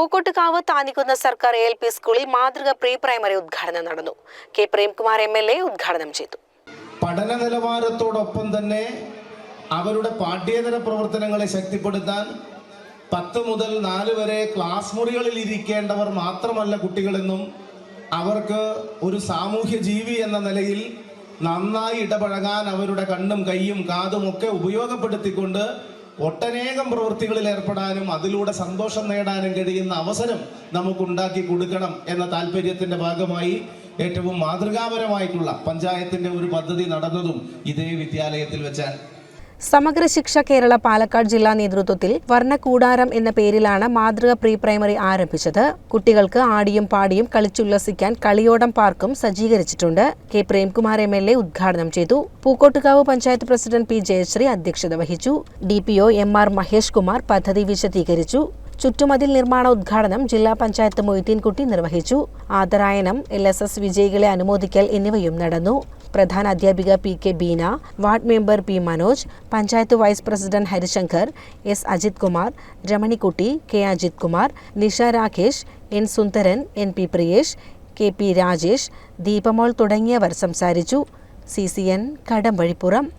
പൂക്കോട്ടുകാവ് താനിക്കുന്ന സർക്കാർ L P സ്കൂളിൽ മാതൃക പ്രീ പ്രൈമറി ഉദ്ഘാടനം നടന്നു. K Premkumar M L A ഉദ്ഘാടനം ചെയ്തു. പഠന നിലവാരത്തോടൊപ്പം തന്നെ അവരുടെ പാഠ്യേതര പ്രവർത്തനങ്ങളെ ശക്തിപ്പെടുത്താൻ പത്ത് മുതൽ നാല് വരെ ക്ലാസ് മുറികളിൽ ഇരിക്കേണ്ടവർ മാത്രമല്ല കുട്ടികളെന്നും അവർക്ക് ഒരു സാമൂഹ്യ ജീവി എന്ന നിലയിൽ നന്നായി ഇടപഴകാൻ അവരുടെ കണ്ണും കൈയും കാതും ഒക്കെ ഉപയോഗപ്പെടുത്തിക്കൊണ്ട് ഒട്ടനേകം പ്രവൃത്തികളിൽ ഏർപ്പെടാനും അതിലൂടെ സന്തോഷം നേടാനും കഴിയുന്ന അവസരം നമുക്കുണ്ടാക്കി കൊടുക്കണം എന്ന താല്പര്യത്തിന്റെ ഭാഗമായി ഏറ്റവും മാതൃകാപരമായിട്ടുള്ള പഞ്ചായത്തിന്റെ ഒരു പദ്ധതി നടന്നതും ഇതേ വിദ്യാലയത്തിൽ വെച്ചാണ്. സമഗ്ര ശിക്ഷ കേരള പാലക്കാട് ജില്ലാ നേതൃത്വത്തിൽ വർണകൂടാരം എന്ന പേരിലാണ് മാതൃക പ്രീ പ്രൈമറി ആരംഭിച്ചത്. കുട്ടികൾക്ക് ആടിയും പാടിയും കളിച്ചുല്ലസിക്കാൻ കളിയോടം പാർക്കും സജ്ജീകരിച്ചിട്ടുണ്ട്. K Premkumar M L A ഉദ്ഘാടനം ചെയ്തു. പൂക്കോട്ടുകാവ് പഞ്ചായത്ത് പ്രസിഡന്റ് പി ജയശ്രീ അധ്യക്ഷത വഹിച്ചു. D P O M R Mahesh Kumar പദ്ധതി വിശദീകരിച്ചു. ചുറ്റുമതിൽ നിർമ്മാണ ഉദ്ഘാടനം ജില്ലാ പഞ്ചായത്ത് മൊയ്തീൻകുട്ടി നിർവഹിച്ചു. ആദരായനം എൽ എസ് എസ് വിജയികളെ അനുമോദിക്കൽ എന്നിവയും നടന്നു. പ്രധാന അധ്യാപിക P K Beena ward member P Manoj panchayat vice president Harishankar S Ajith Kumar Ramanikutty K Ajith Kumar Nisha Rakesh N Sundaran N P Priyesh K P Rajesh Deepamol തുടങ്ങിയവർ സംസാരിച്ചു. C C N Kadampazhipuram